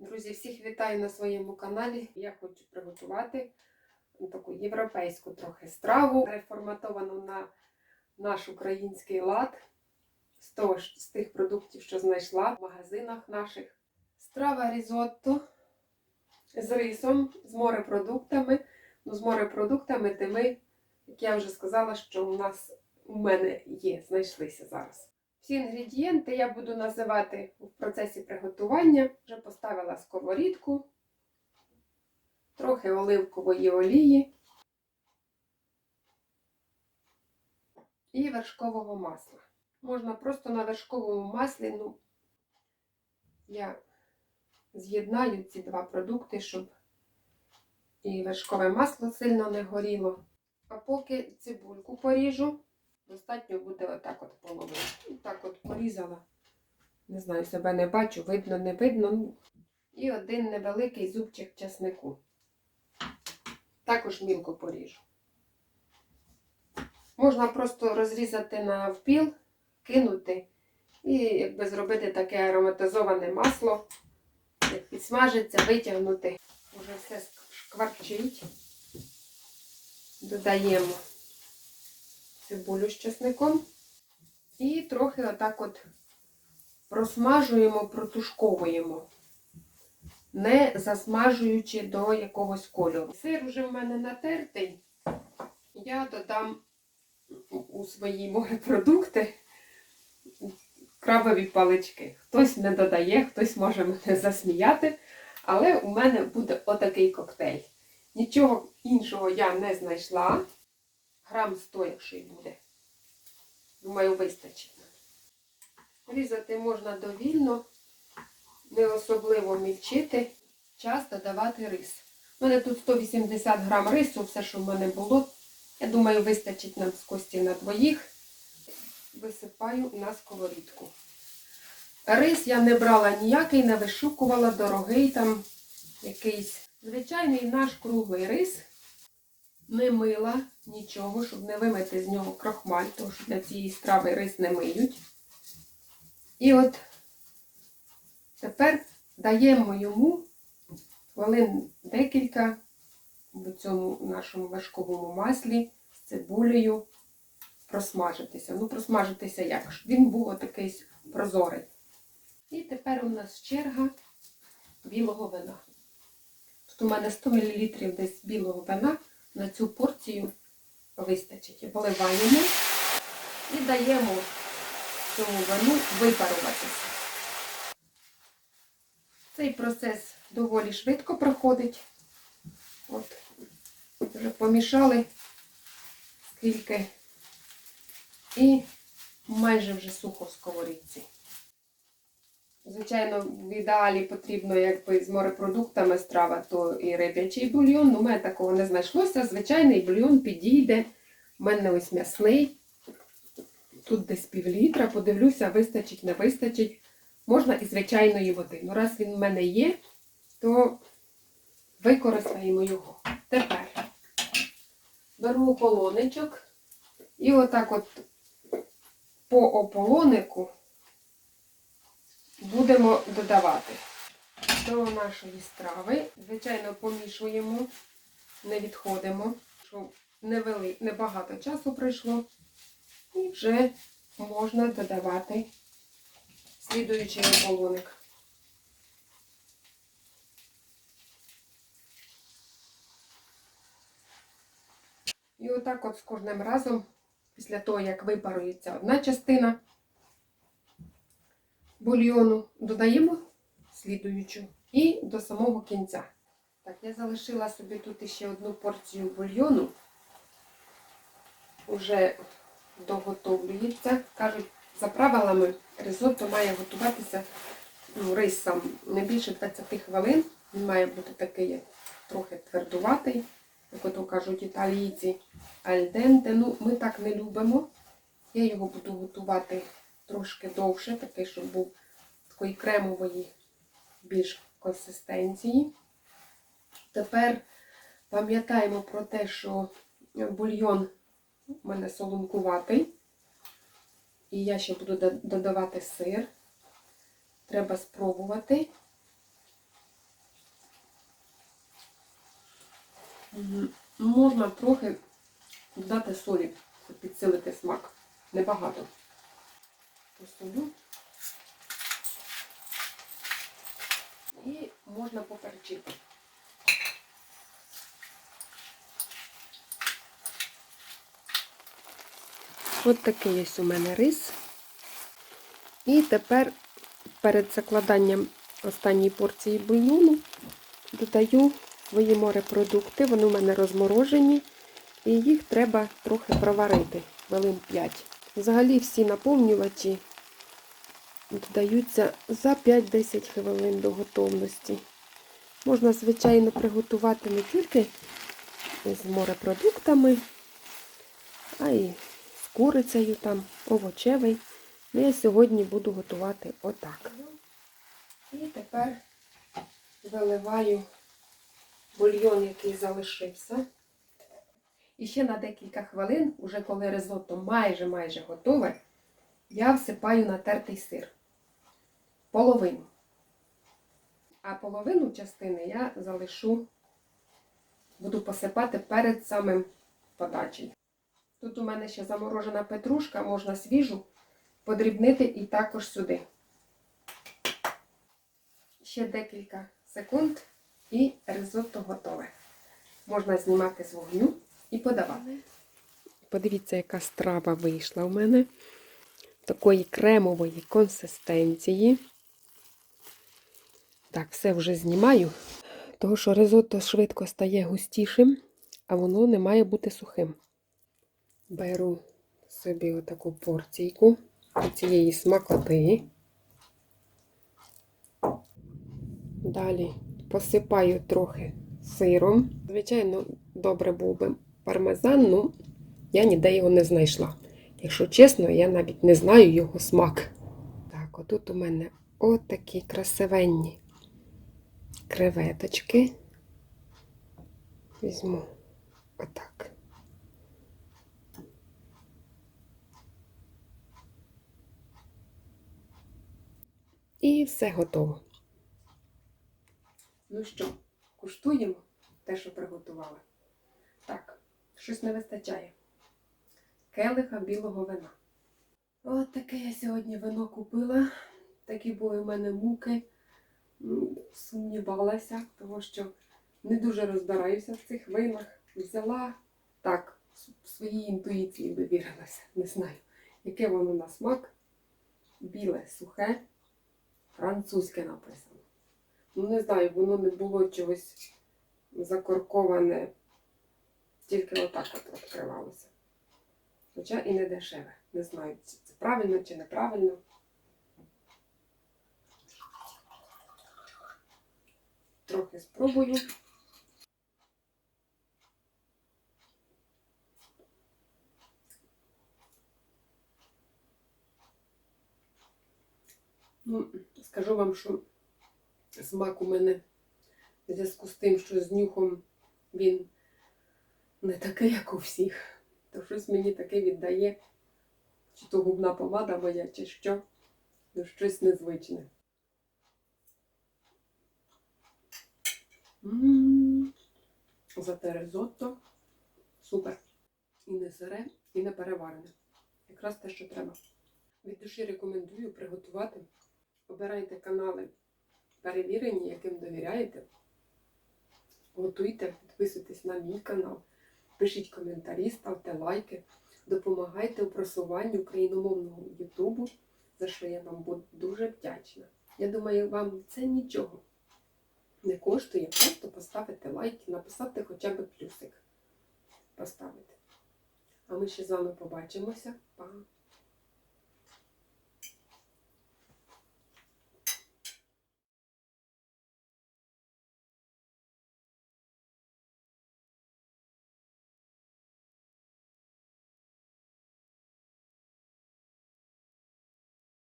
Друзі, всіх вітаю на своєму каналі. Я хочу приготувати таку європейську трохи страву, реформатовану на наш український лад з, того, з тих продуктів, що знайшла в магазинах наших. Страва різотто з рисом, з морепродуктами. Ну, з морепродуктами тими, як я вже сказала, що у нас у мене є, знайшлися зараз. Всі інгредієнти я буду називати в процесі приготування. Вже поставила сковорідку, трохи оливкової олії і вершкового масла. Можна просто на вершковому маслі, ну, я з'єднаю ці два продукти, щоб і вершкове масло сильно не горіло. А поки цибульку поріжу, Достатньо буде отак от половина. Так от порізала. Не знаю, себе не бачу, видно, не видно. І один невеликий зубчик часнику. Також мілко поріжу. Можна просто розрізати навпіл, кинути і якби зробити таке ароматизоване масло. Як підсмажиться, витягнути. Уже все шкварчить. Додаємо цибулю з чесником. І трохи отак от просмажуємо, протушковуємо, не засмажуючи до якогось кольору. Сир вже в мене натертий. Я додам у свої морепродукти крабові палички. Хтось не додає, хтось може мене засміяти, але у мене буде отакий коктейль. Нічого іншого я не знайшла грам 100, якщо й буде. Думаю, вистачить. Різати можна довільно, не особливо мільчити. Час додавати рис. У мене тут 180 грам рису, все, що в мене було. Я думаю, вистачить нам з кості на двоїх. Висипаю на сковорідку. Рис я не брала ніякий, не вишукувала, дорогий там якийсь. Звичайний наш круглий рис не мила нічого, щоб не вимити з нього крохмаль, тому що для цієї страви рис не миють. І от тепер даємо йому хвилин декілька в цьому нашому вершковому маслі з цибулею просмажитися. Ну, просмажитися як? Він був отакий прозорий. І тепер у нас черга білого вина. Тут у мене 100 мл десь білого вина на цю порцію вистачить. Виливаємо і даємо цьому вину випаруватися. Цей процес доволі швидко проходить. От, вже помішали скільки і майже вже сухо в сковорідці. Звичайно, в ідеалі потрібно якби з морепродуктами страва, то і риб'ячий бульйон. Ну, у мене такого не знайшлося. Звичайний бульйон підійде. У мене ось м'ясний. Тут десь пів літра. Подивлюся, вистачить, не вистачить. Можна і звичайної води. Ну, раз він в мене є, то використаємо його. Тепер беру ополоничок і отак от по ополонику будемо додавати до нашої страви. Звичайно, помішуємо, не відходимо, щоб небагато часу пройшло. І вже можна додавати слідуючий ополоник. І отак от з кожним разом, після того, як випарується одна частина, бульйону додаємо слідуючу і до самого кінця. Так, я залишила собі тут ще одну порцію бульйону. Уже доготовлюється. Кажуть, за правилами ризотто має готуватися ну, рис не більше 20 хвилин. Він має бути такий трохи твердуватий, як ото кажуть італійці альденте. Ну, ми так не любимо. Я його буду готувати трошки довше, такий, щоб був такої кремової, більш консистенції. Тепер пам'ятаємо про те, що бульйон у мене солонкуватий. І я ще буду додавати сир. Треба спробувати. Можна трохи додати солі, підсилити смак. Небагато. Посолю. Можна поперчити. От такий ось у мене рис. І тепер перед закладанням останньої порції бульйону додаю свої морепродукти. Вони у мене розморожені. І їх треба трохи проварити хвилин 5. Взагалі всі наповнювачі додаються за 5-10 хвилин до готовності. Можна, звичайно, приготувати не тільки з морепродуктами, а й з курицею там, овочевий. Ну, я сьогодні буду готувати отак. І тепер заливаю бульйон, який залишився. І ще на декілька хвилин, уже коли ризотто майже-майже готове, я всипаю натертий сир. Половину. А половину частини я залишу, буду посипати перед самим подачею. Тут у мене ще заморожена петрушка, можна свіжу подрібнити і також сюди. Ще декілька секунд і ризотто готове. Можна знімати з вогню і подавати. Подивіться, яка страва вийшла у мене. Такої кремової консистенції. Так, все вже знімаю. Тому що ризотто швидко стає густішим, а воно не має бути сухим. Беру собі отаку порційку цієї смакоти. Далі посипаю трохи сиром. Звичайно, добре був би пармезан, ну я ніде його не знайшла. Якщо чесно, я навіть не знаю його смак. Так, отут у мене отакі красивенні креветочки. Візьму отак. І все готово. Ну що, куштуємо те, що приготували. Так, щось не вистачає. Келиха білого вина. От таке я сьогодні вино купила. Такі були в мене муки. М, Сумнівалася, тому що не дуже розбираюся в цих винах. Взяла так, своїй інтуїції довірилася. Не знаю, яке воно на смак. Біле, сухе, французьке написано. Ну, не знаю, воно не було чогось закорковане, тільки отак от відкривалося. Хоча і не дешеве. Не знаю, це правильно чи неправильно. Трохи спробую. Ну, скажу вам, що смак у мене в зв'язку з тим, що з нюхом він не такий, як у всіх. То щось мені таке віддає, чи то губна помада моя, чи що. Ну, щось незвичне. Зате ризотто супер. І не сире, і не переварене. Якраз те, що треба. Від душі рекомендую приготувати. Обирайте канали перевірені, яким довіряєте. Готуйте, підписуйтесь на мій канал, пишіть коментарі, ставте лайки, допомагайте у просуванні україномовного Ютубу, за що я вам буду дуже вдячна. Я думаю, вам це нічого не коштує, просто поставити лайк, написати хоча б плюсик. Поставити. А ми ще з вами побачимося. Па!